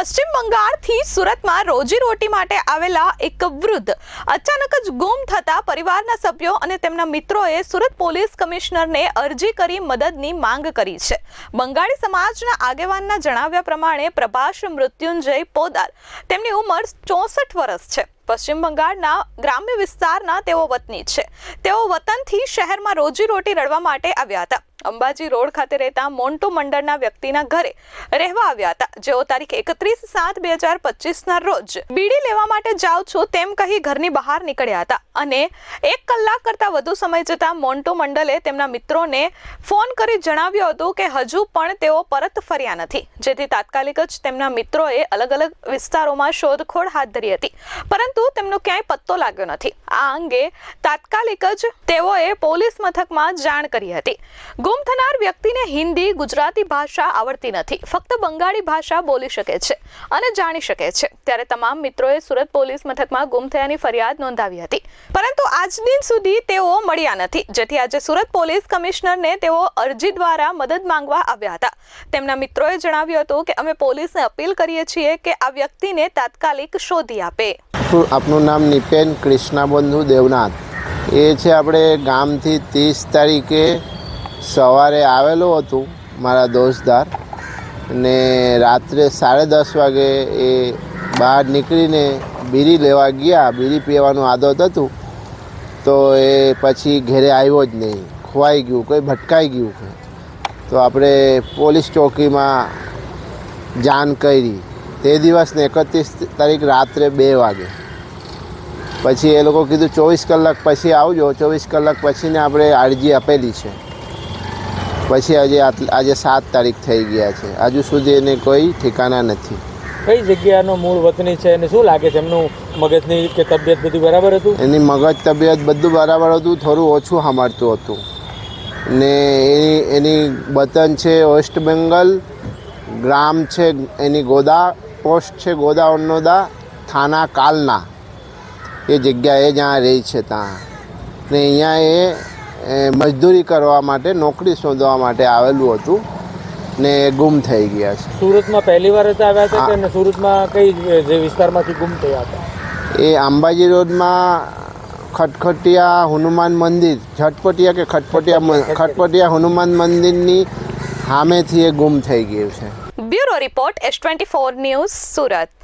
પશ્ચિમ બંગાળથી સુરતમાં રોજીરોટી માટે આવેલા એક વૃદ્ધ અચાનક જ ગુમ થતા પરિવારના સભ્યો અને તેમના મિત્રોએ સુરત પોલીસ કમિશનરને અરજી કરી મદદની માંગ કરી છે. બંગાળી સમાજના આગેવાનના જણાવ્યા પ્રમાણે પ્રભાસ મૃત્યુંજય પોદાર તેમની ઉંમર ચોસઠ વર્ષ છે. પશ્ચિમ બંગાળના ગ્રામ્ય વિસ્તારના તેઓ વતની છે. તેઓ વતનથી શહેરમાં રોજીરોટી રળવા માટે આવ્યા હતા. અંબાજી રોડ ખાતે રહેતા મોન્ટુ મંડળના વ્યક્તિના ઘરે રહેવા આવ્યા હતા. જેઓ તારીખ એકત્રીસ સાત બે હજાર પચીસના રોજ બીડી લેવા માટે જાઉં છું તેમ કહી ઘરની બહાર નીકળ્યા હતા અને એક કલાક કરતાં વધુ સમય જતાં મોન્ટુ મંડલે તેમના મિત્રોને ફોન કરી જણાવ્યું હતું કે હજુ પણ તેઓ પરત ફર્યા નથી. જેથી તાત્કાલિક જ તેમના મિત્રોએ અલગ અલગ વિસ્તારોમાં શોધખોળ હાથ ધરી હતી. પરંતુ તેમનો ક્યાંય પત્તો લાગ્યો નથી. આ અંગે તાત્કાલિક જ તેઓએ પોલીસ મથકમાં જાણ કરી હતી. ગુમ થનાર વ્યક્તિને હિન્દી, ગુજરાતી ભાષા આવડતી નથી. ફક્ત બંગાળી ભાષા બોલી શકે છે અને જાણી શકે છે. ત્યારે તમામ મિત્રોએ સુરત પોલીસ મથકમાં ગુમ થયાની ફરિયાદ નોંધાવી હતી. પરંતુ આજ દિન સુધી તેઓ મળ્યા નથી. જેથી આજે સુરત પોલીસ કમિશનરને તેઓ અરજી દ્વારા મદદ માંગવા આવ્યા હતા. તેમના મિત્રોએ જણાવ્યું હતું કે અમે પોલીસને અપીલ કરીએ છીએ કે આ વ્યક્તિને તાત્કાલિક શોધી આપે. આપનું નામ નિપેન કૃષ્ણાબંધુ દેવનાથ. એ છે આપણે ગામથી ત્રીસ તારીખે સવારે આવેલું હતું મારા દોસ્તદાર ને રાત્રે સાડા દસ વાગે એ બહાર નીકળીને બીડી લેવા ગયા. બીડી પીવાનું આદત હતું. તો એ પછી ઘરે આવ્યો જ નહીં. ખોવાઈ ગયું, કોઈ ભટકાઈ ગયું. તો આપણે પોલીસ ચોકીમાં જાણ કરી. તે દિવસને એકત્રીસ તારીખ રાત્રે બે વાગે. પછી એ લોકો કીધું ચોવીસ કલાક પછી આવજો. ચોવીસ કલાક પછીને આપણે અરજી આપેલી છે. પછી આજે આજે સાત તારીખ થઈ ગયા છે. હજુ સુધી એને કોઈ ઠેકાણા નથી. કઈ જગ્યાનો મૂળ વતની છે અને શું લાગે છે? એમનું મગજની કે તબિયત બધું બરાબર હતું? એની મગજ તબિયત બધું બરાબર હતું થોડું ઓછું સાંભળતું હતું. ને એની એની વતન છે વેસ્ટ બેંગલ ગ્રામ છે એની ગોદા પોસ્ટ છે ગોદા અન્નોદા થાના કાલના. એ જગ્યાએ જ્યાં રહી છે ત્યાં. ને અહીંયા એ મજદૂરી કરવા માટે નોકરી શોધવા માટે આવેલું હતું ને એ ગુમ થઈ ગયા છે. સુરતમાં પહેલી વાર જ આવ્યા હતા કે અને સુરતમાં કઈ જે વિસ્તારમાંથી ગુમ થયા હતા? એ અંબાજી રોડમાં ખટખટિયા હનુમાન મંદિર ઝટપટિયા કે ખટપટિયા. ખટપટિયા હનુમાન મંદિરની સામેથી એ ગુમ થઈ ગયું છે. Bureau report S twenty four news Surat.